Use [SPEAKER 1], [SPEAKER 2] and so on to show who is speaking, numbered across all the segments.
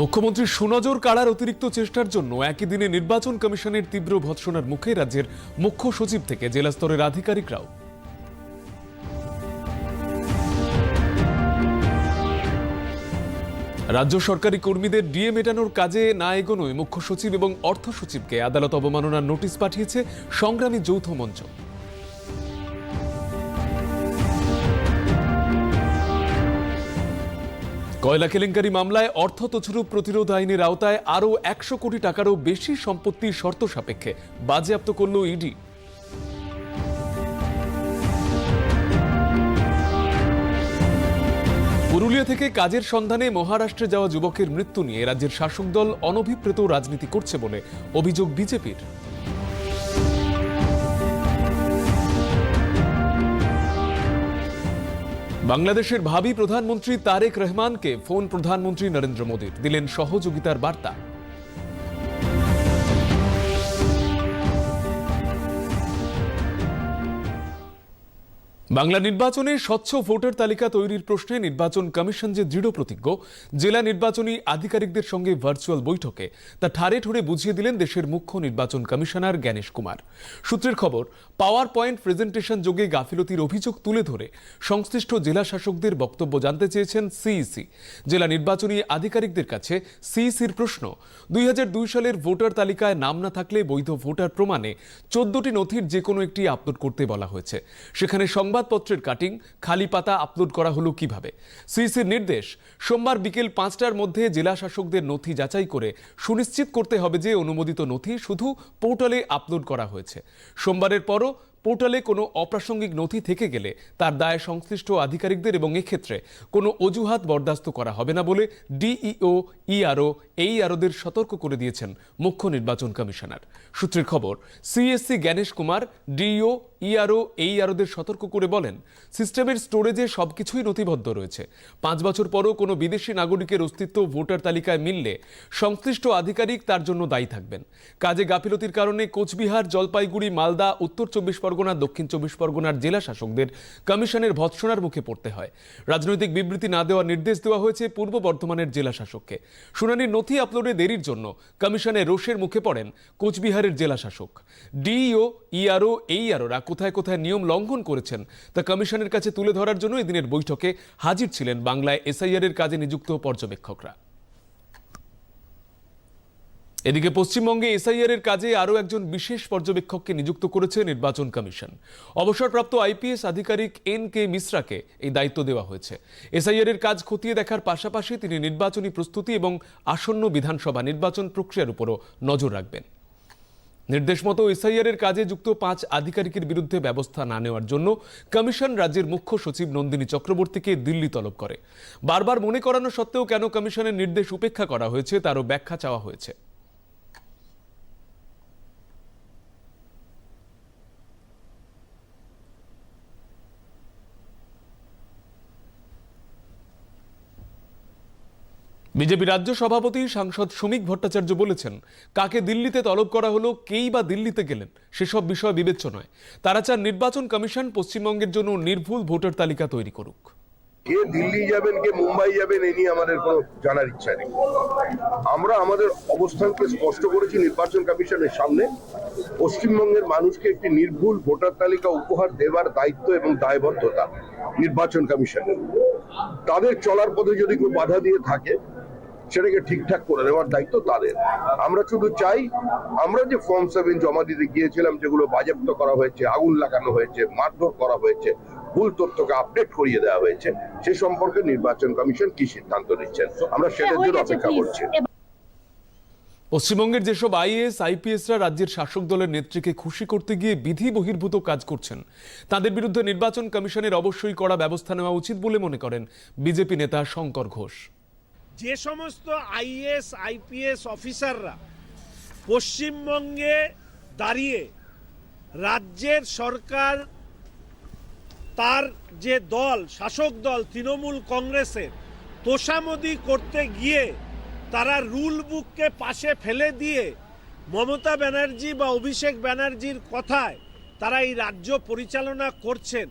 [SPEAKER 1] মুখ্যমন্ত্রীর সুনজর কাড়ার অতিরিক্ত চেষ্টার জন্য একই দিনে নির্বাচন কমিশনের তীব্র ভৎসনার মুখে রাজ্যের মুখ্য সচিব থেকে জেলা স্তরের আধিকারিকরাও। রাজ্য সরকারি কর্মীদের ডিএ মেটানোর কাজে না এগোনোয় মুখ্য সচিব এবং অর্থ সচিবকে আদালত অবমাননার নোটিশ পাঠিয়েছে সংগ্রামী যৌথ মঞ্চ। কয়লা কেলেঙ্কারি মামলায় অর্থ তছরূপ প্রতিরোধ আইনের আওতায় আরও একশো কোটি টাকারও বেশি সম্পত্তির শর্ত সাপেক্ষে। বাজেয়াপ্ত করল ইডি। পুরুলিয়া থেকে কাজের সন্ধানে মহারাষ্ট্রে যাওয়া যুবকের মৃত্যু নিয়ে রাজ্যের শাসক দল অনভিপ্রেত রাজনীতি করছে বলে অভিযোগ বিজেপির। বাংলাদেশের ভাবি প্রধানমন্ত্রী তারেক রহমানকে ফোন প্রধানমন্ত্রী নরেন্দ্র মোদীর। দিলেন সহযোগিতার বার্তা। বাংলা নির্বাচনে স্বচ্ছ ভোটার তালিকা তৈরির প্রশ্নে নির্বাচন কমিশন যে দৃঢ় প্রতিজ্ঞ, জেলা নির্বাচনী আধিকারিকদের সঙ্গে ভার্চুয়াল বৈঠকে, তা ঠারে ঠুরে বুঝিয়ে দিলেন দেশের মুখ্য নির্বাচন কমিশনার জ্ঞানেশ কুমার। সূত্রের খবর পাওয়ার পয়েন্ট প্রেজেন্টেশন যোগে গাফিলতির অভিযোগ তুলে ধরে সংশ্লিষ্ট জেলা শাসকদের বক্তব্য জানতে চেয়েছেন সিইসি জেলা নির্বাচনী আধিকারিকদের কাছে সিইসির প্রশ্ন, দুই সালের ভোটার তালিকায় নাম না থাকলে বৈধ ভোটার প্রমাণে চোদ্দটি নথির যে কোনো একটি আপলোড করতে বলা হয়েছে। সেখানে সংবাদপত্রের কাটিং খালি পাতা আপলোড করা হলো কীভাবে? সিইসির নির্দেশ, সোমবার বিকেল পাঁচটার মধ্যে জেলা শাসকদের নথি যাচাই করে সুনিশ্চিত করতে হবে যে অনুমোদিত নথি শুধু পোর্টালে আপলোড করা হয়েছে। সোমবারের পরও পোর্টালে কোনো অপ্রাসঙ্গিক নথি থেকে গেলে তার দায় সংশ্লিষ্ট আধিকারিকদের এবং এক্ষেত্রে কোনো অজুহাত বরদাস্ত করা হবে না বলে ডিইও, ইআরও এই আরোদের সতর্ক করে দিয়েছেন মুখ্য নির্বাচন কমিশনার। সূত্রের খবর, CSC Gyanesh Kumar, DEO, ERO এই আরোদের সতর্ক করে বলেন, সিস্টেমের স্টোরেজে সবকিছুই নথিবদ্ধ রয়েছে। পাঁচ বছর পরও কোনো বিদেশি নাগরিকের অস্তিত্ব ভোটার তালিকায় মিললে সংশ্লিষ্ট আধিকারিক তার জন্য দায়ী থাকবেন। কাজে গাফিলতির কারণে কোচবিহার, জলপাইগুড়ি, মালদা, উত্তর চব্বিশ পরগনা, দক্ষিণ চব্বিশ পরগনার জেলা শাসকদের কমিশনের ভৎসনার মুখে পড়তে হয়। রাজনৈতিক বিবৃতি না দেওয়ার নির্দেশ দেওয়া হয়েছে পূর্ব বর্ধমানের জেলা শাসককে। শুনানির নথি আপলোডে দেরির জন্য কমিশনে রোষের মুখে পড়েন কোচবিহারের জেলা শাসক। ডিইও, ইআরও এই আরোরা কোথায় কোথায় নিয়ম লঙ্ঘন করেছেন তা কমিশনের কাছে তুলে ধরার জন্য এদিনের বৈঠকে হাজির ছিলেন বাংলায় এসআইআর এর কাজে নিযুক্ত পর্যবেক্ষকরা। এদিকে পশ্চিমবঙ্গে এসআইআর এর কাজে আরও একজন বিশেষ পর্যবেক্ষককে নিযুক্ত করেছে নির্বাচন কমিশন। অবসরপ্রাপ্ত আইপিএস আধিকারিক এন কে মিশ্রাকে এই দায়িত্ব দেওয়া হয়েছে। এসআইআর এর কাজ খতিয়ে দেখার পাশাপাশি তিনি নির্বাচনী প্রস্তুতি এবং আসন্ন বিধানসভা নির্বাচন প্রক্রিয়ার উপরও নজর রাখবেন। নির্দেশ মতো এসআইআর এর কাজে যুক্ত পাঁচ আধিকারিকের বিরুদ্ধে ব্যবস্থা না নেওয়ার জন্য কমিশন রাজ্যের মুখ্য সচিব নন্দিনী চক্রবর্তীকে দিল্লি তলব করে। বারবার মনে করানো সত্ত্বেও কেন কমিশনের নির্দেশ উপেক্ষা করা হয়েছে, তারও ব্যাখ্যা চাওয়া হয়েছে। বিজেপি রাজ্য সভাপতি সাংসদ শ্রমিক ভট্টাচার্য বলেছেন, কাকে দিল্লিতে তলব করা হলো, কেই বা দিল্লিতে গেলেন, সেসব বিষয় বিবেচ্য নয়। তারা চান নির্বাচন কমিশন পশ্চিমবঙ্গের জন্য নির্ভুল ভোটার তালিকা তৈরি করুক।
[SPEAKER 2] কে দিল্লি যাবেন, কে মুম্বাই যাবেন, এ নিয়ে আমাদের কোনো জানার ইচ্ছা নেই। আমরা আমাদের অবস্থানকে স্পষ্ট করেছি নির্বাচন কমিশনের সামনে। পশ্চিমবঙ্গের মানুষকে একটি নির্ভুল ভোটার তালিকা উপহার দেবার দায়িত্ব এবং দায়বদ্ধতা নির্বাচন কমিশনের। তাদের চলার পথে যদি কেউ বাধা দিয়ে থাকে সেটাকে ঠিকঠাক করে নেওয়ার দায়িত্ব তাদের। আমরা শুধু চাই আমরা যে ফর্ম সেভেন জমা দিতে গিয়েছিলাম যেগুলো বাজেয়াপ্ত করা হয়েছে আগুন লাগানো হয়েছে মারধর করা হয়েছে ভুল তথ্যকে আপডেট করিয়ে দেওয়া হয়েছে সে সম্পর্কে নির্বাচন কমিশন কি সিদ্ধান্ত নিচ্ছেন? আমরা সেটার জন্য অপেক্ষা করছি।
[SPEAKER 1] পশ্চিমবঙ্গের যেসব আইএস আইপিএসরা রাজ্যের শাসক দলের নেত্রীকে খুশি করতে গিয়ে বিধি বহির্ভূত কাজ করছেন তাদের বিরুদ্ধে নির্বাচন কমিশনের অবশ্যই কড়া ব্যবস্থা নেওয়া উচিত বলে মনে করেন বিজেপি নেতা শঙ্কর ঘোষ।
[SPEAKER 3] যে সমস্ত আইএস আইপিএস অফিসাররা পশ্চিমবঙ্গে দাঁড়িয়ে রাজ্যের সরকার, তার যে দল, শাসক দল, তৃণমূল কংগ্রেসের তোষামদি করতে গিয়ে তারা রুল বুককে পাশে ফেলে দিয়ে মমতা ব্যানার্জি বা অভিষেক ব্যানার্জির কথায় তারা এই রাজ্য পরিচালনা করছেন।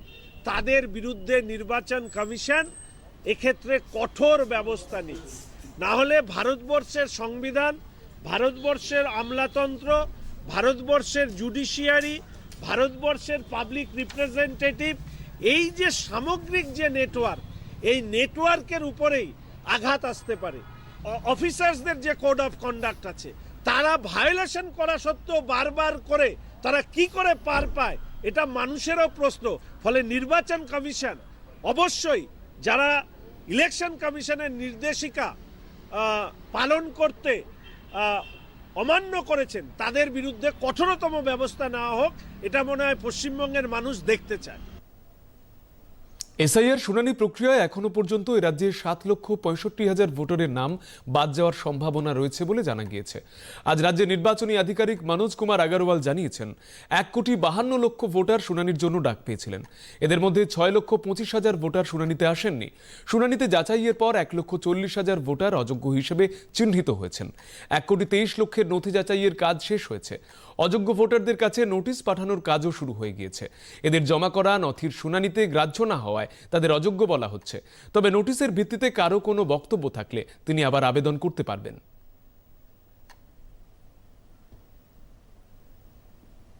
[SPEAKER 3] তাদের বিরুদ্ধে নির্বাচন কমিশন এক্ষেত্রে কঠোর ব্যবস্থা নিচ্ছে না হলে ভারতবর্ষের সংবিধান, ভারতবর্ষের আমলাতন্ত্র, ভারতবর্ষের জুডিশিয়ারি, ভারতবর্ষের পাবলিক রিপ্রেজেন্টেটিভ, এই যে সামগ্রিক যে নেটওয়ার্ক, এই নেটওয়ার্কের উপরেই আঘাত আসতে পারে। অফিসার্সদের যে কোড অফ কন্ডাক্ট আছে, তারা ভায়োলেশন করা সত্ত্বেও বারবার করে, তারা কি করে পার পায়, এটা মানুষেরও প্রশ্ন। ফলে নির্বাচন কমিশন অবশ্যই যারা ইলেকশন কমিশনের নির্দেশিকা পালন করতে অমান্য করেছেন, তাদের বিরুদ্ধে কঠোরতম ব্যবস্থা নেওয়া হোক, এটা মনে হয় পশ্চিমবঙ্গের মানুষ দেখতে চায়।
[SPEAKER 1] এসআইআর শুনানি প্রক্রিয়ায় এখনও পর্যন্ত এ রাজ্যে সাত লক্ষ পঁয়ষট্টি হাজার ভোটারের নাম বাদ যাওয়ার সম্ভাবনা রয়েছে বলে জানা গিয়েছে। আজ রাজ্যের নির্বাচনী আধিকারিক মনোজ কুমার আগারওয়াল জানিয়েছেন, এক কোটি বাহান্ন লক্ষ ভোটার শুনানির জন্য ডাক পেয়েছিলেন। এদের মধ্যে ছয় লক্ষ পঁচিশ হাজার ভোটার শুনানিতে আসেননি। শুনানিতে যাচাইয়ের পর এক লক্ষ চল্লিশ হাজার ভোটার অযোগ্য হিসেবে চিহ্নিত হয়েছেন। এক কোটি তেইশ লক্ষের নথি যাচাইয়ের কাজ শেষ হয়েছে। অযোগ্য ভোটারদের কাছে নোটিশ পাঠানোর কাজও শুরু হয়ে গিয়েছে। এদের জমা করা নথির শুনানিতে গ্রাহ্য না হওয়ায় তাদের অযোগ্য বলা হচ্ছে। তবে নোটিশের ভিত্তিতে কারও কোনো বক্তব্য থাকলে তিনি আবার আবেদন করতে পারবেন।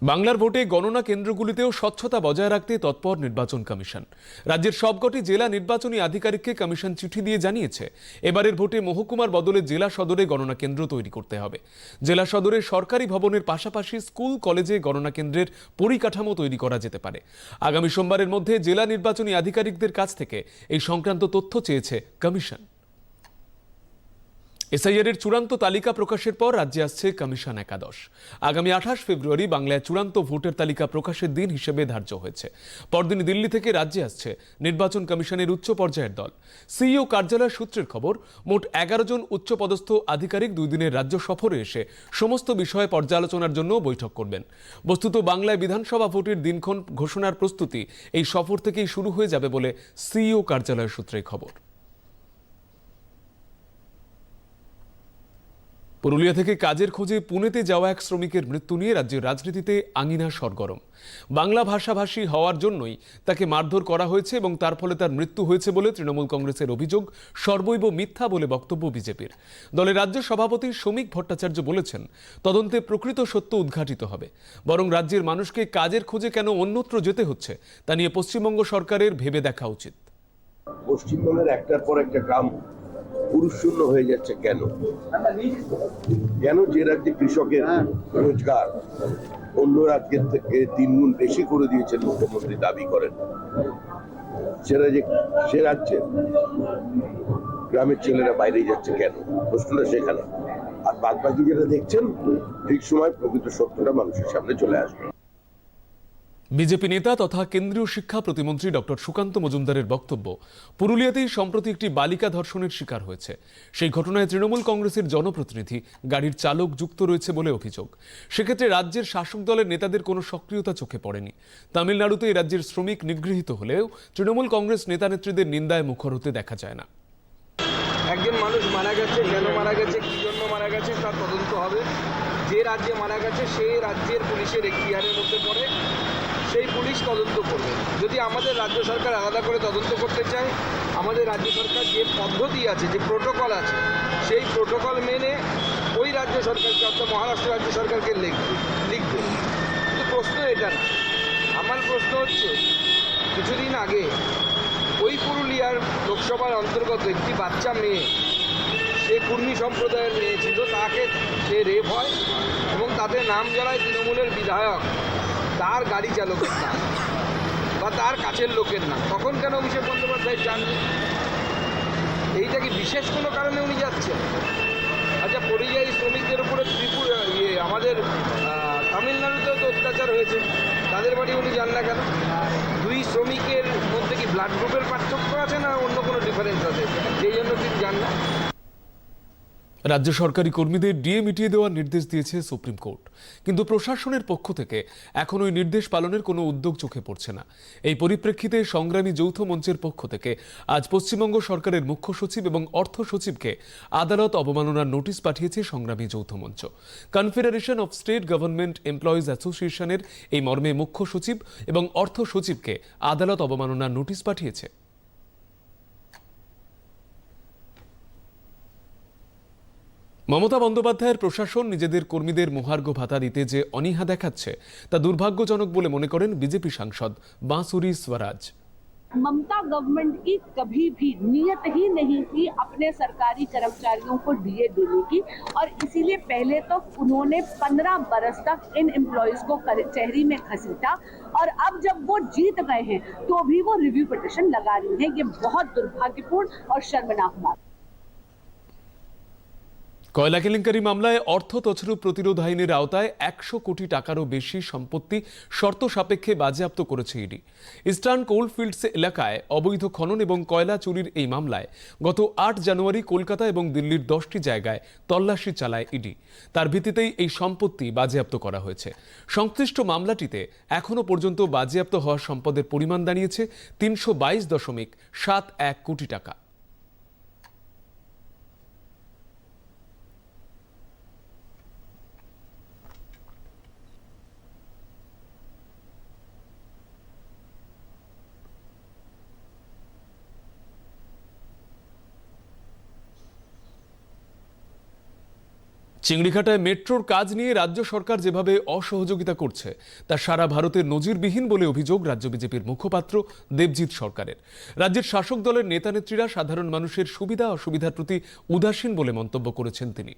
[SPEAKER 1] বাংলার ভোটে গণনা কেন্দ্রগুলিতেও স্বচ্ছতা বজায় রাখতে তৎপর নির্বাচন কমিশন। রাজ্যের সবকটি জেলা নির্বাচনী আধিকারিককে কমিশন চিঠি দিয়ে জানিয়েছে, এবারের ভোটে মহকুমার বদলে জেলা সদরে গণনা কেন্দ্র তৈরি করতে হবে। জেলা সদরে সরকারি ভবনের পাশাপাশি স্কুল, কলেজে গণনা কেন্দ্রের পরিকাঠামো তৈরি করা যেতে পারে। আগামী সোমবারের মধ্যে জেলা নির্বাচনী আধিকারিকদের কাছ থেকে এই সংক্রান্ত তথ্য চেয়েছে কমিশন। এসআইআর এর চূড়ান্ত তালিকা প্রকাশের পর রাজ্যে আসছে কমিশন একাদশ। আগামী আঠাশ ফেব্রুয়ারি বাংলায় চূড়ান্ত ভোটার তালিকা প্রকাশের দিন হিসেবে ধার্য হয়েছে। পরদিন দিল্লি থেকে রাজ্যে আসছে নির্বাচন কমিশনের উচ্চ পর্যায়ের দল। সিইও কার্যালয় সূত্রের খবর, মোট এগারো জন উচ্চপদস্থ আধিকারিক দুই দিনের রাজ্য সফরে এসে সমস্ত বিষয়ে পর্যালোচনার জন্য বৈঠক করবেন। বস্তুত বাংলায় বিধানসভা ভোটের দিনক্ষণ ঘোষণার প্রস্তুতি এই সফর থেকেই শুরু হয়ে যাবে বলে সিইও কার্যালয় সূত্রে খবর। পুরুলিয়া থেকে কাজের খোঁজে পুনেতে যাওয়া এক শ্রমিকের মৃত্যু নিয়ে রাজ্যের রাজনীতিতে আঙিনা সরগরম। বাংলা ভাষাভাষী হওয়ার জন্যই তাকে মারধর করা হয়েছে এবং তার ফলে তার মৃত্যু হয়েছে বলে তৃণমূল কংগ্রেসের অভিযোগ, সর্বৈব মিথ্যা বলে বক্তব্য বিজেপির। দলের রাজ্য সভাপতি শ্রমিক ভট্টাচার্য বলেছেন, তদন্তে প্রকৃত সত্য উদ্ঘাটিত হবে। বরং রাজ্যের মানুষকে কাজের খোঁজে কেন অন্যত্র যেতে হচ্ছে, তা নিয়ে পশ্চিমবঙ্গ সরকারের ভেবে দেখা উচিত।
[SPEAKER 2] পশ্চিমবঙ্গের একটার পর একটা গ্রাম পুরুষ শূন্য হয়ে যাচ্ছে কেন? কেন যে রাজ্যে কৃষকের রোজগার অন্য রাজ্যের থেকে তিন গুণ বেশি করে দিয়েছেন মুখ্যমন্ত্রী দাবি করেন? সেটা যে সে রাজ্যে গ্রামের ছেলেরা বাইরে যাচ্ছে কেন? প্রশ্নটা সেখানে। আর বাদ বাকি যেটা দেখছেন, ঠিক সময় প্রকৃত সত্যটা মানুষের সামনে চলে আসবে।
[SPEAKER 1] বিজেপি নেতা তথা কেন্দ্রীয় শিক্ষা প্রতিমন্ত্রী ডক্টর সুকান্ত মজুমদারের বক্তব্য। পুরুলিয়াতেই সম্প্রতি একটি বালিকা ধর্ষণের শিকার হয়েছে। সেই ঘটনায় তৃণমূল কংগ্রেসের জনপ্রতিনিধি, গাড়ির চালক যুক্ত রয়েছে বলে অভিযোগ। সেক্ষেত্রে রাজ্যের শাসক দলের নেতাদের কোনো সক্রিয়তা চোখে পড়েনি। তামিলনাড়ুতে এই রাজ্যের শ্রমিক নিগৃহীত হলেও তৃণমূল কংগ্রেস নেতানেত্রীদের নিন্দায় মুখর হতে দেখা যায় না।
[SPEAKER 4] একজন মানুষ মারা গেছে, কেন মারা গেছে, কী জন্য মারা গেছে, তার তদন্ত হবে। যে রাজ্যে মারা গেছে, সেই রাজ্যের পুলিশের এখতিয়ারের মধ্যে পড়ে। সেই পুলিশ তদন্ত করবে। যদি আমাদের রাজ্য সরকার আলাদা করে তদন্ত করতে চায়, আমাদের রাজ্য সরকার যে পদ্ধতি আছে, যে প্রোটোকল আছে, সেই প্রোটোকল মেনে ওই রাজ্য সরকারকে অর্থাৎ মহারাষ্ট্র রাজ্য সরকারকে লিখবে লিখবে। কিন্তু প্রশ্ন এটা না। আমার প্রশ্ন হচ্ছে, কিছুদিন আগে ওই পুরুলিয়ার লোকসভার অন্তর্গত একটি বাচ্চা মেয়ে, সে কুর্মী সম্প্রদায়ের মেয়ে ছিল, তাকে সে রেপ হয় এবং তাতে নাম জড়ায় তৃণমূলের বিধায়ক তার গাড়ি চালকের নাম বা তার কাছের লোকের নাম। তখন কেন অভিষেক বন্দ্যোপাধ্যায় জানবে এইটা কি বিশেষ কোনো কারণে উনি যাচ্ছেন? আচ্ছা পরিযায়ী শ্রমিকদের উপরে ত্রিপুরা ইয়ে আমাদের তামিলনাড়ুতেও তো অত্যাচার হয়েছে। তাদের বাড়ি উনি যান না কেন? দুই শ্রমিকের মধ্যে কি ব্লাড গ্রুপের পার্থক্য আছে না অন্য কোনো ডিফারেন্স আছে? যেই জন্য তিনি যান না?
[SPEAKER 1] রাজ্য সরকারি কর্মীদের ডিএ মিটিয়ে দেওয়ার নির্দেশ দিয়েছে সুপ্রিম কোর্ট। কিন্তু প্রশাসনের পক্ষ থেকে এখন ওই নির্দেশ পালনের কোনো উদ্যোগ চোখে পড়ছে না। এই পরিপ্রেক্ষিতে সংগ্রামী যৌথ মঞ্চের পক্ষ থেকে আজ পশ্চিমবঙ্গ সরকারের মুখ্য সচিব এবং অর্থ সচিবকে আদালত অবমাননার নোটিশ পাঠিয়েছে সংগ্রামী যৌথ মঞ্চ। Confederation of state government employees অ্যাসোসিয়েশনের এই মর্মে মুখ্য সচিব এবং অর্থ সচিবকে আদালত অবমাননার নোটিশ পাঠিয়েছে। মমতা বন্দ্যোপাধ্যায়ের প্রশাসন নিজেদের কর্মীদের মহার্ঘ ভাতা দিতে যে অনীহা দেখাচ্ছে তা দুর্ভাগ্যজনক বলে মনে করেন বিজেপি সাংসদ বাঁসুরি स्वराज
[SPEAKER 5] ममता गवर्नमेंट की कभी भी नीयत ही नहीं थी अपने सरकारी कर्मचारियों को डीए देने की और इसीलिए पहले तो उन्होंने 15 बरस तक इन एम्प्लॉयज को कर- चेहरी में घसीटा और अब जब वो जीत गए हैं तो भी वो रिव्यू पिटिशन लगा रही हैं ये बहुत दुर्भाग्यपूर्ण और शर्मनाक बात है।
[SPEAKER 1] কয়লা কেলেঙ্কারি মামলায় অর্থ তছরূপ প্রতিরোধ আইনের আওতায় একশো কোটি টাকারও বেশি সম্পত্তি শর্ত সাপেক্ষে বাজেয়াপ্ত করেছে ইডি। ইস্টার্ন কোলফিল্ডস এলাকায় অবৈধ খনন এবং কয়লা চুরির এই মামলায় গত আট জানুয়ারি কলকাতা এবং দিল্লির দশটি জায়গায় তল্লাশি চালায় ইডি। তার ভিত্তিতেই এই সম্পত্তি বাজেয়াপ্ত করা হয়েছে। সংশ্লিষ্ট মামলাটিতে এখনও পর্যন্ত বাজেয়াপ্ত হওয়া সম্পদের পরিমাণ দাঁড়িয়েছে তিনশো বাইশ দশমিক সাত এক কোটি টাকা। চিংড়িঘাটায় মেট্রোর কাজ নিয়ে রাজ্য সরকার যেভাবে অসহযোগিতা করছে, তা সারা ভারতের নজিরবিহীন বলে অভিযোগ রাজ্য বিজেপির মুখপাত্র দেবজিৎ সরকারের। রাজ্যের শাসক দলের নেতানেত্রীরা সাধারণ মানুষের সুবিধা অসুবিধার প্রতি উদাসীন বলে মন্তব্য করেছেন তিনি।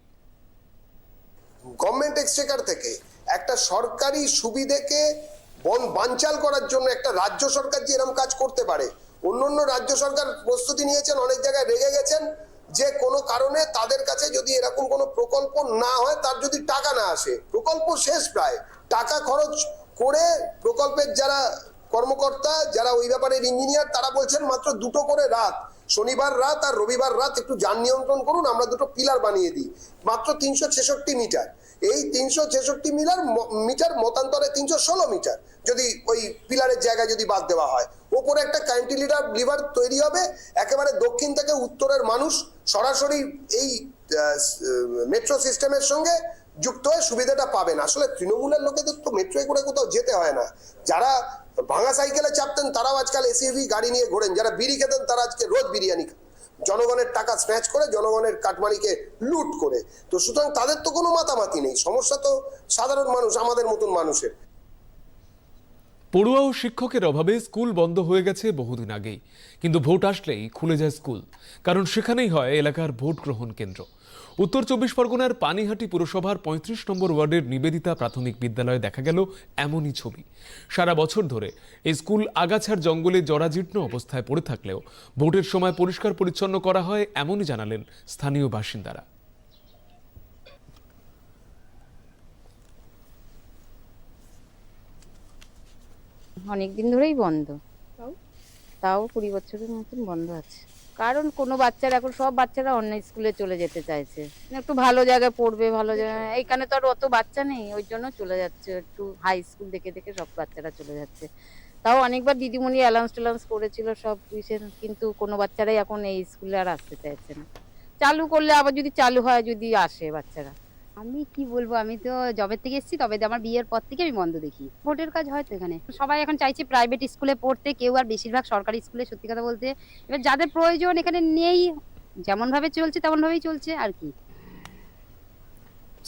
[SPEAKER 6] গভর্নমেন্ট এক্সচেকার থেকে একটা সরকারি সুবিধেকে বন বানচাল করার জন্য একটা রাজ্য সরকার যে এরকম কাজ করতে পারে অন্য অন্য রাজ্য সরকার প্রস্তুতি নিয়েছেন, অনেক জায়গায় রেগে গেছেন যে কোনো কারণে তাদের কাছে যদি এরকম কোনো প্রকল্প না হয়, তার যদি টাকা না আসে। প্রকল্প শেষ প্রায়। টাকা খরচ করে প্রকল্পের যারা কর্মকর্তা, যারা ওই ব্যাপারের ইঞ্জিনিয়ার তারা বলছেন মাত্র দুটো করে রাত। শনিবার রাত আর রবিবার রাত একটু যান নিয়ন্ত্রণ করুন, আমরা দুটো পিলার বানিয়ে দিই। মাত্র তিনশো ছেষট্টি মিটার। এই তিনশো ছেষট্টি মিটার মিটার মতান্তরে তিনশো ষোলো মিটার। যদি ওই পিলারের জায়গায় যদি বাদ দেওয়া হয়। ওপরে একটা ক্যান্টিলিভার, লিভার তৈরি হবে। একেবারে দক্ষিণ থেকে উত্তরের মানুষ সরাসরি এই মেট্রো সিস্টেমের সঙ্গে যুক্ত হয়ে সুবিধাটা পাবেন আসলে তৃণমূলের লোকেদের তো মেট্রোয় করে কোথাও যেতে হয় না। যারা ভাঙা সাইকেলে চাপতেন, তারাও আজকাল এসইভি গাড়ি নিয়ে ঘোরেন। যারা বিড়ি খেতেন, তারা আজকে রোজ বিরিয়ানি খান। জনগণের টাকা স্ন্যাচ করে জনগণের কাটমানিকে লুট করে। তো সুতরাং তাদের তো কোনো মাতামাতি নেই। সমস্যা তো সাধারণ মানুষ, আমাদের মতন মানুষের।
[SPEAKER 1] পড়ুয়া ও শিক্ষকের অভাবে স্কুল বন্ধ হয়ে গেছে বহুদিন আগেই। কিন্তু ভোট আসলেই খুলে যায় স্কুল। কারণ সেখানেই হয় এলাকার ভোট গ্রহণ কেন্দ্র। উত্তর চব্বিশ পরগনার পানিহাটি পুরসভার পঁয়ত্রিশ নম্বর ওয়ার্ডের নিবেদিতা প্রাথমিক বিদ্যালয়ে দেখা গেল এমনই ছবি। সারা বছর ধরে এই স্কুল আগাছার জঙ্গলে জরাজীর্ণ অবস্থায় পড়ে থাকলেও ভোটের সময় পরিষ্কার পরিচ্ছন্ন করা হয় এমনই জানালেন স্থানীয় বাসিন্দারা।
[SPEAKER 7] অনেক দিন ধরেই বন্ধ। তাও কুড়ি বছরের মতন বন্ধ আছে। কারণ কোনো বাচ্চারা এখন সব বাচ্চারা অন্য স্কুলে চলে যেতে চাইছে। একটু ভালো জায়গায় পড়বে ভালো জায়গায়। এইখানে তো আর অত বাচ্চা নেই ওই জন্য চলে যাচ্ছে। একটু হাই স্কুল দেখে দেখে সব বাচ্চারা চলে যাচ্ছে। তাও অনেকবার দিদিমণি অ্যালাউন্স ট্যালাউন্স করেছিল সব টিউশন কিন্তু কোনো বাচ্চারাই এখন এই স্কুলে আর আসতে চাইছে না। চালু করলে আবার যদি চালু হয় যদি আসে বাচ্চারা।
[SPEAKER 8] আমি কি বলব? আমি তো জবের থেকে এসেছি তবে আমার বিয়ের পর থেকে আমি বন্ধ দেখি। ভোটের কাজ হয়তো এখানে। সবাই এখন চাইছে প্রাইভেট স্কুলে পড়তে কেউ আর বেশিরভাগ সরকারি স্কুলে সত্যি কথা বলতে। এবার যাদের প্রয়োজন এখানে নেই যেমন ভাবে চলছে তেমন ভাবেই চলছে আর কি।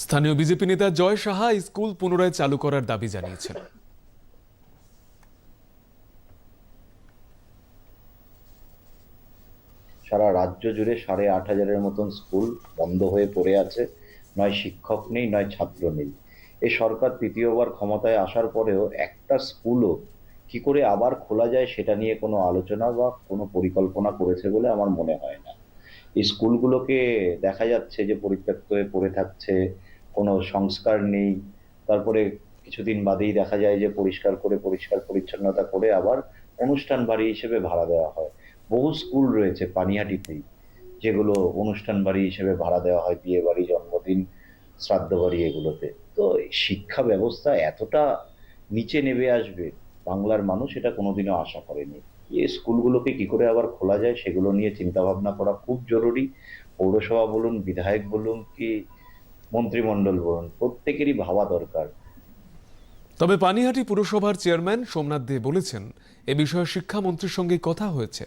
[SPEAKER 1] স্থানীয় বিজেপি নেতা জয় সাহা স্কুল পুনরায় চালু করার দাবি জানিয়েছেন।
[SPEAKER 9] সারা রাজ্য জুড়ে সাড়ে আট হাজারের মতন স্কুল বন্ধ হয়ে পড়ে আছে। নয় শিক্ষক নেই, নয় ছাত্র নেই। এই সরকার তৃতীয়বার ক্ষমতায় আসার পরেও একটা স্কুলও কি করে আবার খোলা যায় সেটা নিয়ে কোনো আলোচনা বা কোনো পরিকল্পনা করেছে বলে আমার মনে হয় না। এই স্কুলগুলোকে দেখা যাচ্ছে যে পরিত্যক্ত হয়ে পড়ে থাকছে, কোনো সংস্কার নেই। তারপরে কিছুদিন বাদেই দেখা যায় যে পরিষ্কার করে, পরিষ্কার পরিচ্ছন্নতা করে আবার অনুষ্ঠান বাড়ি হিসেবে ভাড়া দেওয়া হয়। বহু স্কুল রয়েছে পানিহাটিতেই, যেগুলো অনুষ্ঠান বাড়ি হিসেবে ভাড়া দেওয়া হয়, বিয়ে বাড়ি জন্মদিন শ্রাদ্ধ বাড়ি এগুলোতে? তো শিক্ষা ব্যবস্থা এতটা নিচে নেমে আসবে, বাংলার মানুষ এটা কোনোদিনও আশা করেনি। এই স্কুলগুলোকে কি করে আবার খোলা যায় সেগুলো নিয়ে চিন্তা ভাবনা করা খুব জরুরি। পৌরসভা বলুন, বিধায়ক বলুন কি, মন্ত্রিমণ্ডল বলুন, প্রত্যেকেরই ভাবা দরকার।
[SPEAKER 1] তবে পানিহাটি পুরসভার চেয়ারম্যান সোমনাথ দে বলেছেন, এ বিষয়ে শিক্ষামন্ত্রীর সঙ্গে কথা হয়েছে।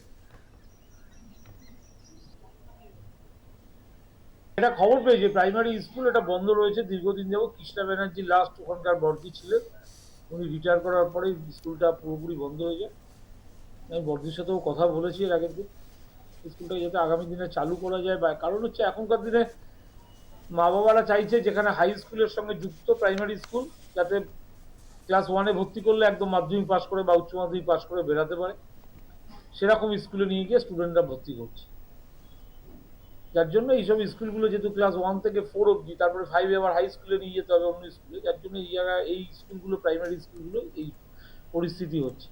[SPEAKER 10] এটা খবর পেয়েছে প্রাইমারি স্কুল এটা বন্ধ রয়েছে, দীর্ঘদিন যাবত কৃষ্ণা ব্যানার্জি লাস্ট ওখানকার বর্দি ছিলেন। উনি রিটায়ার করার পরে স্কুলটা পুরোপুরি বন্ধ হয়ে যায়। আমি বর্দির সাথেও কথা বলেছি এর আগের দিন। স্কুলটা যাতে আগামী দিনে চালু করা যায় বা কারণ হচ্ছে এখনকার দিনে মা বাবারা চাইছে যেখানে হাই স্কুলের সঙ্গে যুক্ত প্রাইমারি স্কুল যাতে ক্লাস ওয়ানে ভর্তি করলে একদম মাধ্যমিক পাশ করে বা উচ্চ মাধ্যমিক পাশ করে বেরাতে পারে। সেরকম স্কুলে নিয়ে গিয়ে স্টুডেন্টরা ভর্তি করছে। যার জন্য এইসব স্কুলগুলো যেহেতু ক্লাস ওয়ান থেকে ফোর অবধি, তারপরে ফাইভ আবার হাই স্কুলে নিয়ে যেতে হবে অন্য স্কুলে, যার জন্য এই জায়গায়, এই স্কুলগুলো প্রাইমারি স্কুলগুলো এই পরিস্থিতি হচ্ছে।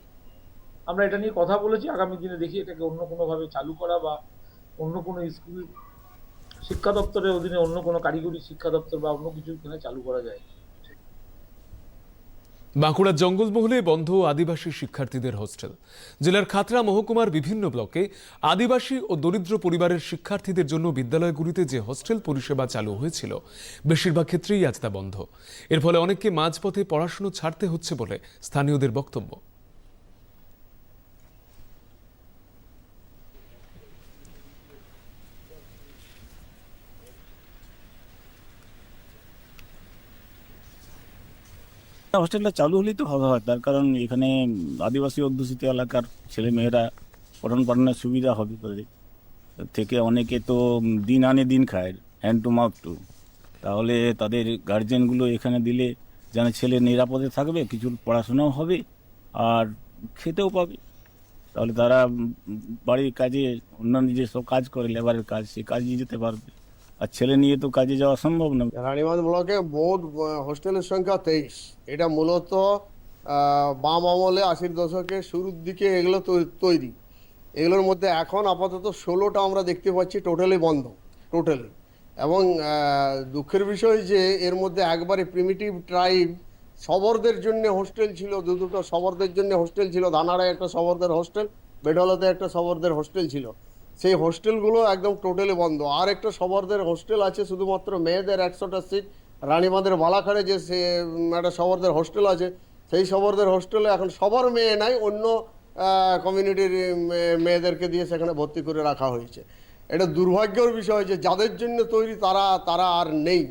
[SPEAKER 10] আমরা এটা নিয়ে কথা বলেছি, আগামী দিনে দেখি এটাকে অন্য কোনোভাবে চালু করা বা অন্য কোনো স্কুল শিক্ষা দপ্তরের অধীনে অন্য কোনো কারিগরি শিক্ষা দপ্তর বা অন্য কিছু এখানে চালু করা যায়।
[SPEAKER 1] বাঁকুড়ার জঙ্গলমহলে বন্ধ আদিবাসী শিক্ষার্থীদের হোস্টেল। জেলার খাতরা মহকুমার বিভিন্ন ব্লকে আদিবাসী ও দরিদ্র পরিবারের শিক্ষার্থীদের জন্য বিদ্যালয়গুলিতে যে হোস্টেল পরিষেবা চালু হয়েছিল, বেশিরভাগ ক্ষেত্রেই আজ তা বন্ধ। এর ফলে অনেককে মাঝপথে পড়াশুনো ছাড়তে হচ্ছে বলে স্থানীয়দের বক্তব্য।
[SPEAKER 11] হোস্টেলটা চালু হলেই তো ভালো হয়। তার কারণ এখানে আদিবাসী অধ্যুষিত এলাকার ছেলে মেয়েরা পঠন পাঠনের সুবিধা হবে তাদের থেকে অনেকে তো দিন আনে দিন খায় হ্যান্ড টু মাউথ টু তাহলে তাদের গার্জেনগুলো এখানে দিলে যেন ছেলে নিরাপদে থাকবে, কিছু পড়াশোনাও হবে আর খেতেও পাবে। তাহলে তারা বাড়ির কাজে অন্যান্য যেসব কাজ করে লেবারের কাজ, সে কাজে যেতে পারবে। আর ছেলে নিয়ে তো কাজে যাওয়া সম্ভব না।
[SPEAKER 12] রানীবাঁধ ব্লকে মোট হোস্টেলের সংখ্যা তেইশ। এটা মূলত বাম আমলে আশির দশকের শুরুর দিকে এগুলো তৈরি। এগুলোর মধ্যে এখন আপাতত ষোলোটা আমরা দেখতে পাচ্ছি টোটালি বন্ধ, টোটালি। এবং দুঃখের বিষয় যে এর মধ্যে একবারে প্রিমিটিভ ট্রাইব শবরদের জন্য হোস্টেল ছিল, দু দুটো শবরদের জন্য হোস্টেল ছিল। ধানাড়ায় একটা শবরদের হোস্টেল বেডলাতে একটা শবরদের হোস্টেল ছিল। সেই হোস্টেলগুলো একদম টোটালি বন্ধ। আর একটা শবরদের হোস্টেল আছে, শুধুমাত্র মেয়েদের একশোটা সিট রানীবাঁধের বালাখাড়ে যে সে একটা শবরদের হোস্টেল আছে, সেই শবরদের হোস্টেলে এখন সবার মেয়ে নাই, অন্য কমিউনিটির মেয়েদেরকে দিয়ে সেখানে ভর্তি করে রাখা হয়েছে। এটা দুর্ভাগ্যের বিষয় যে যাদের জন্য তৈরি তারা তারা আর নেই।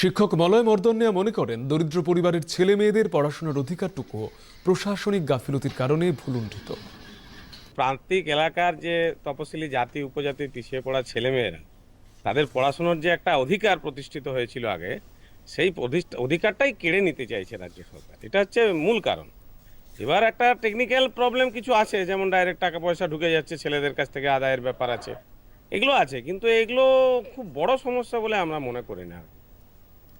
[SPEAKER 1] শিক্ষক মলয় মর্দন্যা মনে করেন, দরিদ্র পরিবারের ছেলে মেয়েদের পড়াশোনার অধিকারটুকুও প্রশাসনিক গাফিলতির কারণে ভুলুণ্ঠিত।
[SPEAKER 13] প্রান্তিক এলাকার যে তপশিলি জাতি, উপজাতি, পিছিয়ে পড়া ছেলেমেয়েরা, তাদের পড়াশোনার যে একটা অধিকার প্রতিষ্ঠিত হয়েছিল আগে, সেই অধিকারটাই কেড়ে নিতে চাইছে রাজ্য সরকার। এটা হচ্ছে মূল কারণ। এবার একটা টেকনিক্যাল প্রবলেম কিছু আছে, যেমন ডাইরেক্ট টাকা পয়সা ঢুকে যাচ্ছে, ছেলেদের কাছ থেকে আদায়ের ব্যাপার আছে। এগুলো আছে, কিন্তু এগুলো খুব বড় সমস্যা বলে আমরা মনে করি না।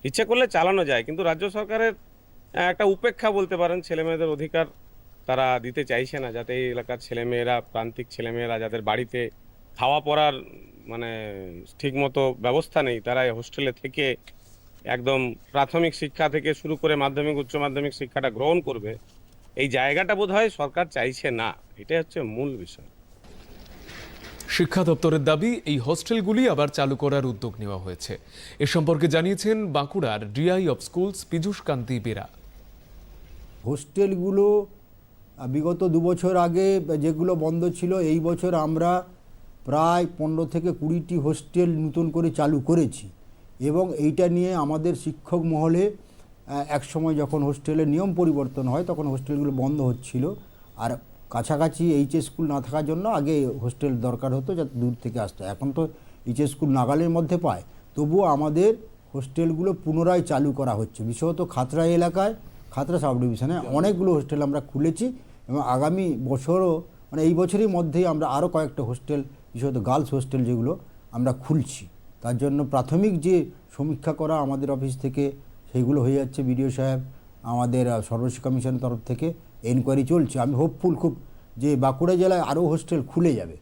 [SPEAKER 13] ইচ্ছে করলে চালানো যায়, কিন্তু রাজ্য সরকারের একটা উপেক্ষা বলতে পারেন ছেলেমেয়েদের অধিকার তারা দিতে চাইছে না যাতে এই এলাকার ছেলেমেয়েরা প্রান্তিক ছেলেমেয়েরা যাদের বাড়িতে খাওয়া পড়ার মানে ঠিকমতো ব্যবস্থা নেই তারা এই হোস্টেলে থেকে একদম প্রাথমিক শিক্ষা থেকে শুরু করে মাধ্যমিক উচ্চ মাধ্যমিক শিক্ষাটা গ্রহণ করবে। এই জায়গাটা বোধহয় সরকার চাইছে না এটাই হচ্ছে মূল বিষয়।
[SPEAKER 1] শিক্ষা দপ্তরের দাবি এই হোস্টেলগুলি আবার চালু করার উদ্যোগ নেওয়া হয়েছে। এ সম্পর্কে জানিয়েছেন বাঁকুড়ার DI of schools Piyush Kanti Bera.
[SPEAKER 14] হোস্টেলগুলো বিগত দু বছর আগে যেগুলো বন্ধ ছিল, এই বছর আমরা প্রায় পনেরো থেকে কুড়িটি হোস্টেল নতুন করে চালু করেছি এবং এইটা নিয়ে আমাদের শিক্ষক মহলে একসময় যখন হোস্টেলের নিয়ম পরিবর্তন হয় তখন হোস্টেলগুলো বন্ধ হচ্ছিল। আর কাছাকাছি এইচএস স্কুল না থাকার জন্য আগে হোস্টেল দরকার হতো যাতে দূর থেকে আসতো। এখন তো এইচএস স্কুল নাগালের মধ্যে পায়। তবুও আমাদের হোস্টেলগুলো পুনরায় চালু করা হচ্ছে। বিশেষত খাতরা এলাকায় খাতড়া সাব ডিভিশনে অনেকগুলো হোস্টেল আমরা খুলেছি। এবং আগামী বছরও মানে এই বছরের মধ্যেই আমরা আরও কয়েকটা হোস্টেল বিশেষত গার্লস হোস্টেল যেগুলো আমরা খুলছি। তার জন্য প্রাথমিক যে সমীক্ষা করা আমাদের অফিস থেকে সেইগুলো হয়ে যাচ্ছে বিডিও সাহেব। আমাদের সর্বশিক্ষা মিশনের তরফ থেকে এনকোয়ারি চলছে। আমি হোপফুল খুব যে বাঁকুড়া জেলায় আরও হোস্টেল খুলে যাবে।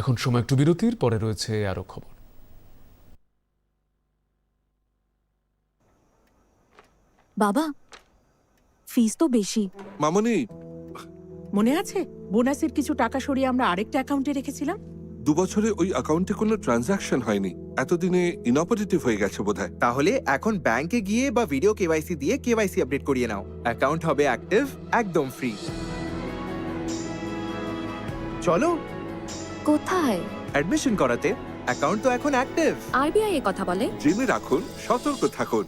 [SPEAKER 1] এখন সময় একটু বিরতির পরে রয়েছে আরও খবর।
[SPEAKER 15] বাবা ফিস তো বেশি।
[SPEAKER 16] মামনি।
[SPEAKER 15] মনে আছে? বোনাসের কিছু টাকা সরিয়ে আমরা আরেকটা অ্যাকাউন্টে রেখেছিলাম?
[SPEAKER 16] দু বছরে ওই অ্যাকাউন্টে কোনো ট্রানজাকশন হয়নি। এতদিনে ইনঅপারেটিভ হয়ে গেছে বোধহয়।
[SPEAKER 17] তাহলে এখন ব্যাংকে গিয়ে বা ভিডিও কেওয়াইসি দিয়ে কেওয়াইসি আপডেট করিয়ে নাও। অ্যাকাউন্ট হবে অ্যাক্টিভ একদম ফ্রি। চলো।
[SPEAKER 15] কোথায়?
[SPEAKER 17] অ্যাডমিশন করাতে। অ্যাকাউন্ট তো এখন অ্যাক্টিভ।
[SPEAKER 15] আরবিআই এ কথা বলে?
[SPEAKER 16] জেনে রাখুন সতর্ক থাকুন।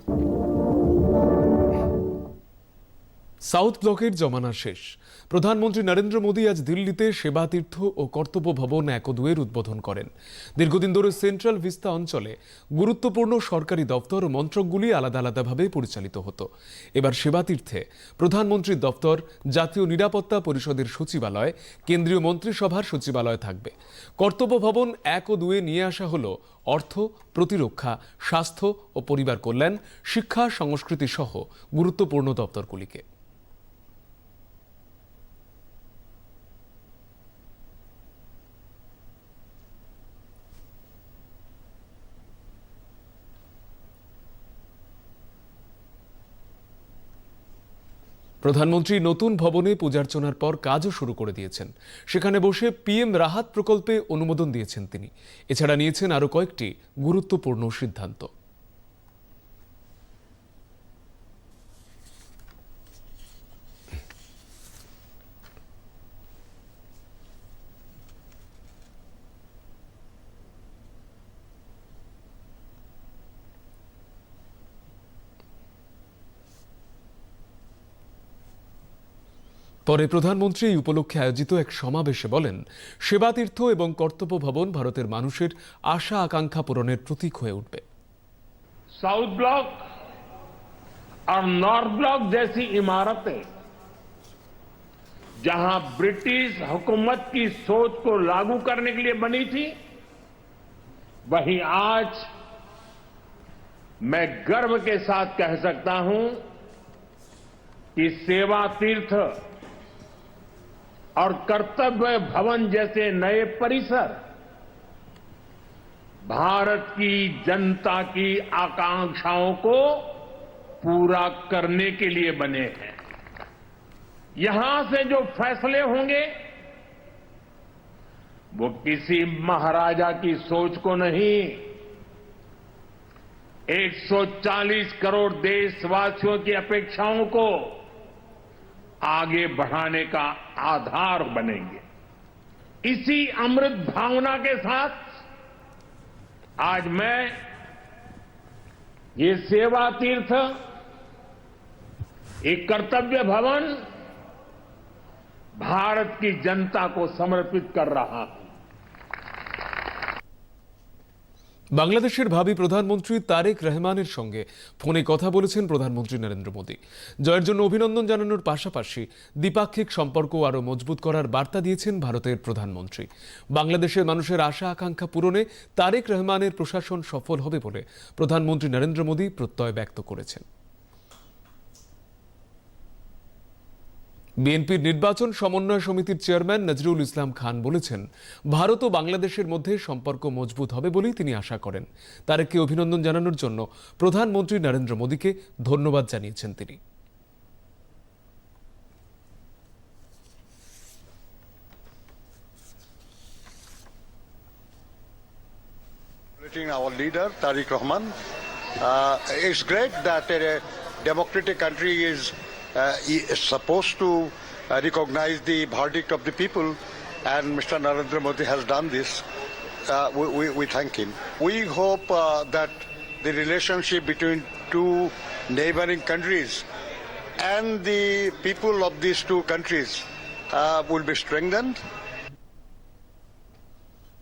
[SPEAKER 1] সাউথ ব্লকের জমানা শেষ। প্রধানমন্ত্রী নরেন্দ্র মোদী আজ দিল্লিতে সেবা, তীর্থ ও কর্তব্য ভবন এক দুয়ের উদ্বোধন করেন। দীর্ঘদিন ধরে সেন্ট্রাল ভিস্তা অঞ্চলে গুরুত্বপূর্ণ সরকারি দপ্তর ও মন্ত্রকগুলি আলাদা আলাদাভাবে পরিচালিত হতো। এবার সেবা, তীর্থে প্রধানমন্ত্রীর দপ্তর, জাতীয় নিরাপত্তা পরিষদের সচিবালয়, কেন্দ্রীয় মন্ত্রিসভার সচিবালয় থাকবে। কর্তব্য ভবন এক ও দুয়ে নিয়ে আসা হল অর্থ, প্রতিরক্ষা, স্বাস্থ্য ও পরিবার কল্যাণ, শিক্ষা, সংস্কৃতি সহ গুরুত্বপূর্ণ দপ্তরগুলিকে। প্রধানমন্ত্রী নতুন ভবনে পূজার্চনার পর কাজও শুরু করে দিয়েছেন। সেখানে বসে পিএম রাহাত প্রকল্পে অনুমোদন দিয়েছেন তিনি। এছাড়া নিয়েছেন আরও কয়েকটি গুরুত্বপূর্ণ সিদ্ধান্ত। পরে প্রধানমন্ত্রী এই উপলক্ষে আয়োজিত এক সমাবেশে বলেন সেবাতীর্থ এবং কর্তব্য ভবন ভারতের মানুষের আশা আকাঙ্ক্ষা পূরণের প্রতীক হয়ে উঠবে
[SPEAKER 18] साउथ ब्लॉक और नॉर्थ ब्लॉक जैसी इमारतें जहां ब्रिटिश हुकूमत की सोच को लागू करने के लिए बनी थी वहीं आज मैं गर्व के साथ कह सकता हूं कि सेवा तीर्थ और कर्तव्य भवन जैसे नए परिसर। भारत की जनता की आकांक्षाओं को पूरा करने के लिए बने हैं। यहाँ से जो फैसले होंगे, वो किसी महाराजा की सोच को नहीं। 140 करोड़ देशवासियों की अपेक्षाओं को आगे बढ़ाने का आधार बनेंगे। इसी अमृत भावना के साथ आज मैं ये सेवा तीर्थ, एक कर्तव्य भवन भारत की जनता को समर्पित कर रहा हूँ।
[SPEAKER 1] বাংলাদেশের ভাবি প্রধানমন্ত্রী তারেক রহমানের সঙ্গে ফোনে কথা বলেছেন প্রধানমন্ত্রী নরেন্দ্র মোদী। জয়ের জন্য অভিনন্দন জানানোর পাশাপাশি দ্বিপাক্ষিক সম্পর্ক আরও মজবুত করার বার্তা দিয়েছেন ভারতের প্রধানমন্ত্রী। বাংলাদেশের মানুষের আশা আকাঙ্ক্ষা পূরণে তারেক রহমানের প্রশাসন সফল হবে বলে প্রধানমন্ত্রী নরেন্দ্র মোদী প্রত্যয় ব্যক্ত করেছেন। বিএনপির নির্বাচন সমন্বয় সমিতির চেয়ারম্যান নজরুল ইসলাম খান বলেছেন ভারত ও বাংলাদেশের মধ্যে সম্পর্ক মজবুত হবে বলেই তিনি আশা করেন তারেককে অভিনন্দন জানানোর জন্য প্রধানমন্ত্রী নরেন্দ্র মোদীকে ধন্যবাদ জানিয়েছেন তিনি
[SPEAKER 19] our leader, Tariq Rahman. Uh, it's great is supposed to uh, recognize the verdict of the people, and Mr. Narendra Modi has done this. Uh, we, we, we thank him. We hope uh, that the relationship between two neighboring countries and the people of these two countries uh, will be strengthened.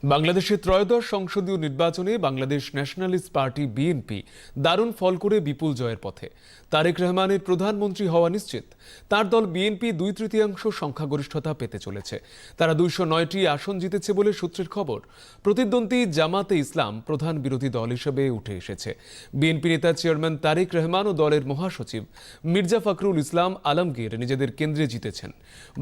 [SPEAKER 1] বাংলাদেশের ত্রয়োদশ সংসদীয় নির্বাচনে Bangladesh nationalist party BNP দারুণ ফল করে বিপুল জয়ের পথে তারেক রহমানের প্রধানমন্ত্রী হওয়া নিশ্চিত। তার দল বিএনপি দুই তৃতীয়াংশ সংখ্যাগরিষ্ঠতা পেতে চলেছে। তারা দুইশো নয়টি আসন জিতেছে বলে সূত্রের খবর। প্রতিদ্বন্দ্বী জামাতে ইসলাম প্রধান বিরোধী দল হিসেবে উঠে এসেছে। বিএনপি নেতা চেয়ারম্যান তারেক রহমান ও দলের মহাসচিব মির্জা ফখরুল ইসলাম আলমগীর নিজেদের কেন্দ্রে জিতেছেন।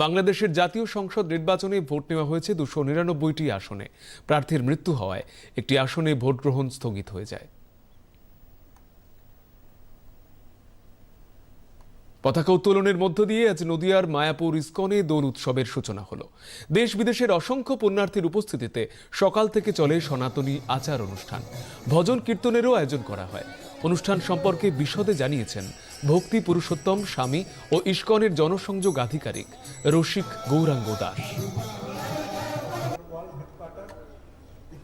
[SPEAKER 1] বাংলাদেশের জাতীয় সংসদ নির্বাচনে ভোট নেওয়া হয়েছে দুশো নিরানব্বইটি আসনে। প্রার্থীর মৃত্যু হওয়ায় একটি আসনে ভোট গ্রহণ স্থগিত হয়ে যায়। পতাকা উত্তোলনের মধ্য দিয়ে আজ নদিয়ার মায়াপুর ইস্কনে দোল উৎসবের সূচনা হলো। দেশ বিদেশের অসংখ্য পুণ্যার্থীর উপস্থিতিতে সকাল থেকে চলে সনাতনী আচার অনুষ্ঠান। ভজন কীর্তনেরও আয়োজন করা হয়। অনুষ্ঠান সম্পর্কে বিশদে জানিয়েছেন ভক্তি পুরুষোত্তম স্বামী ও ইস্কনের জনসংযোগ আধিকারিক রসিক Gauranga Das.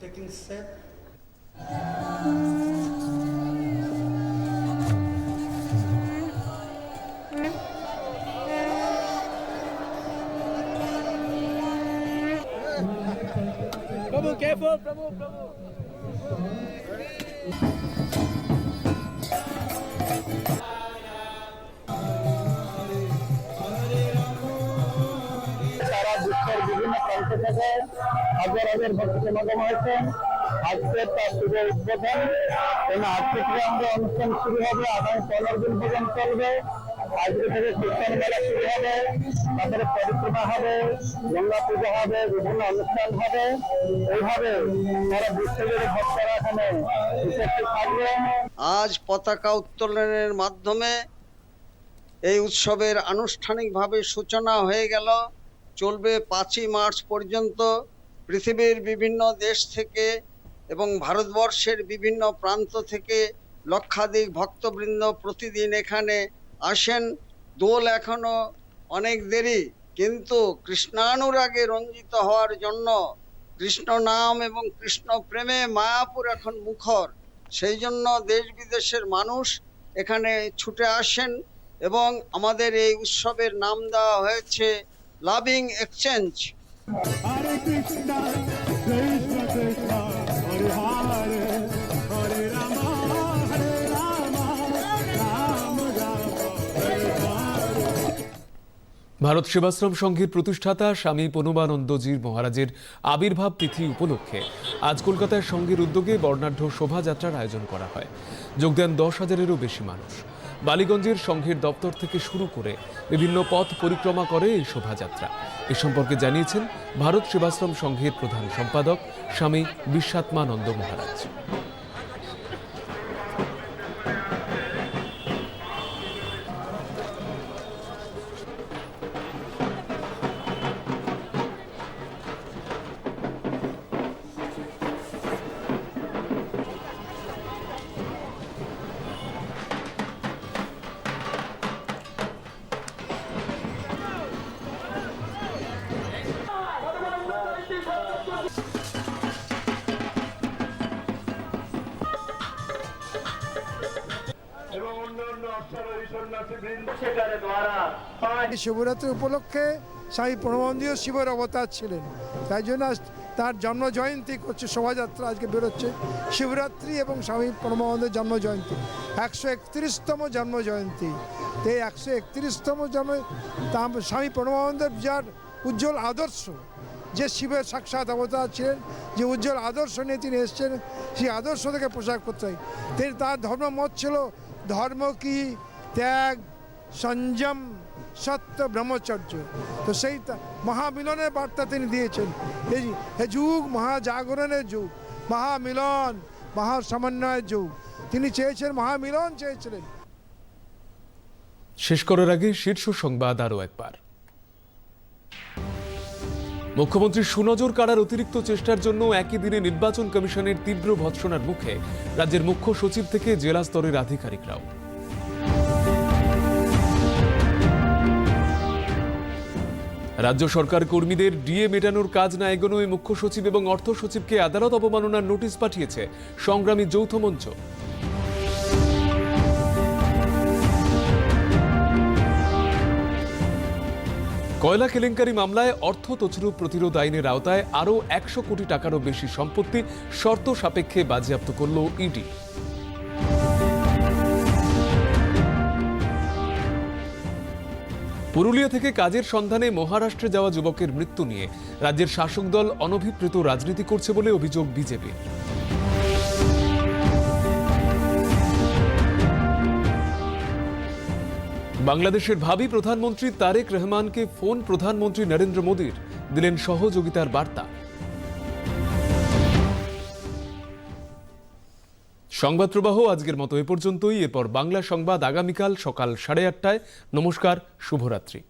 [SPEAKER 20] Everything safe.
[SPEAKER 3] Prabhu, careful, Prabhu, Prabhu.
[SPEAKER 20] সারা বিশ্বের বিভিন্ন প্রান্ত থেকে হাজার হাজার ভক্ত সমাগম হয়েছেন আজকে তার শুভ উদ্বোধন এবং আজকে থেকে আমাদের অনুষ্ঠান শুরু হবে আগামী পনেরো দিন পর্যন্ত চলবে আজকে থেকে কীর্তন মেলা শুরু হবে তারপরে পরিক্রমা হবে গঙ্গা পুজো হবে বিভিন্ন অনুষ্ঠান হবে এইভাবে সারা বিশ্ব জুড়ে ভক্তরা এখানে উপস্থিত থাকবে
[SPEAKER 21] আজ পতাকা উত্তোলনের মাধ্যমে এই উৎসবের আনুষ্ঠানিকভাবে সূচনা হয়ে গেল। চলবে পাঁচই মার্চ পর্যন্ত পৃথিবীর বিভিন্ন দেশ থেকে এবং ভারতবর্ষের বিভিন্ন প্রান্ত থেকে লক্ষাধিক ভক্তবৃন্দ প্রতিদিন এখানে আসেন, দোল এখনও অনেক দেরি, কিন্তু কৃষ্ণানুরাগে রঞ্জিত হওয়ার জন্য কৃষ্ণ নাম এবং কৃষ্ণ প্রেমে মায়াপুর এখন মুখর। সেই জন্য দেশ বিদেশের মানুষ এখানে ছুটে আসেন এবং আমাদের এই উৎসবের নাম দেওয়া হয়েছে লাভিং এক্সচেঞ্জ।
[SPEAKER 1] ভারত সেবাশ্রম সংঘের প্রতিষ্ঠাতা স্বামী পনুমানন্দজির মহারাজের আবির্ভাব তিথি উপলক্ষে আজ কলকাতায় সংঘের উদ্যোগে বর্ণাঢ্য শোভাযাত্রার আয়োজন করা হয়। যোগ দেন দশ হাজারেরও বেশি মানুষ। বালিগঞ্জের সংঘের দপ্তর থেকে শুরু করে বিভিন্ন পথ পরিক্রমা করে এই শোভাযাত্রা। এ সম্পর্কে জানিয়েছেন ভারত সেবাশ্রম সংঘের প্রধান সম্পাদক স্বামী বিশ্বাত্মানন্দ মহারাজ।
[SPEAKER 20] শিবরাত্রি উপলক্ষে স্বামী প্রণবন্দীয় শিবের অবতার ছিলেন। তাই জন্য তার জন্ম জয়ন্তী করছে, শোভাযাত্রা আজকে বেরোচ্ছে। শিবরাত্রি এবং স্বামী প্রণবানন্দের জন্ম জয়ন্তী একশো একত্রিশতম জন্ম জয়ন্তী তো এই একশো একত্রিশতম জন্ম তা স্বামী প্রণবানন্দের যার উজ্জ্বল আদর্শ, যে শিবের সাক্ষাৎ অবতার ছিলেন, যে উজ্জ্বল আদর্শ নিয়ে তিনি এসেছেন, সেই আদর্শ থেকে পোশাক করতে হয়। তিনি তার ধর্মমত ছিল ধর্ম কি? ত্যাগ সংযম সত্য ব্রহ্মচর্য। তো সেই মহামিলনের বার্তা তিনি দিয়েছেন। এই এই যুগ, মহাজাগরণের যুগ, মহামিলন মহা সমন্বয়ের যুগ। তিনি চেয়েছেন, মহামিলন চেয়েছিলেন।
[SPEAKER 1] শেষ করার আগে শীর্ষ সংবাদ আরও একবার। মুখ্যমন্ত্রীর সুনজর কাড়ার অতিরিক্ত চেষ্টার জন্য একই দিনে নির্বাচন কমিশনের তীব্র ভৎসনার মুখে রাজ্যের মুখ্য সচিব থেকে জেলা স্তরের আধিকারিকরাও। রাজ্য সরকার কর্মীদের ডিএ মেটানোর কাজ না এগোনোয় মুখ্য সচিব এবং অর্থ সচিবকে আদালত অবমাননার নোটিশ পাঠিয়েছে সংগ্রামী যৌথ মঞ্চ। কয়লা কেলেঙ্কারি মামলায় অর্থ তছরূপ প্রতিরোধ আইনের আওতায় আরও একশো কোটি টাকারও বেশি সম্পত্তি শর্ত সাপেক্ষে বাজেয়াপ্ত করল ইডি। পুরুলিয়া থেকে কাজের সন্ধানে মহারাষ্ট্রে যাওয়া যুবকের মৃত্যু নিয়ে রাজ্যের শাসক দল অনভিপ্রেত রাজনীতি করছে বলে অভিযোগ বিজেপি। বাংলাদেশের ভাবি প্রধানমন্ত্রী তারেক রহমানকে ফোন প্রধানমন্ত্রী নরেন্দ্র মোদীর, দিলেন সহযোগিতার বার্তা। সংবাদ প্রবাহ আজকের মতো এ পর্যন্তই। এরপর বাংলা সংবাদ আগামীকাল সকাল সাড়ে আটটায়। নমস্কার, শুভরাত্রি।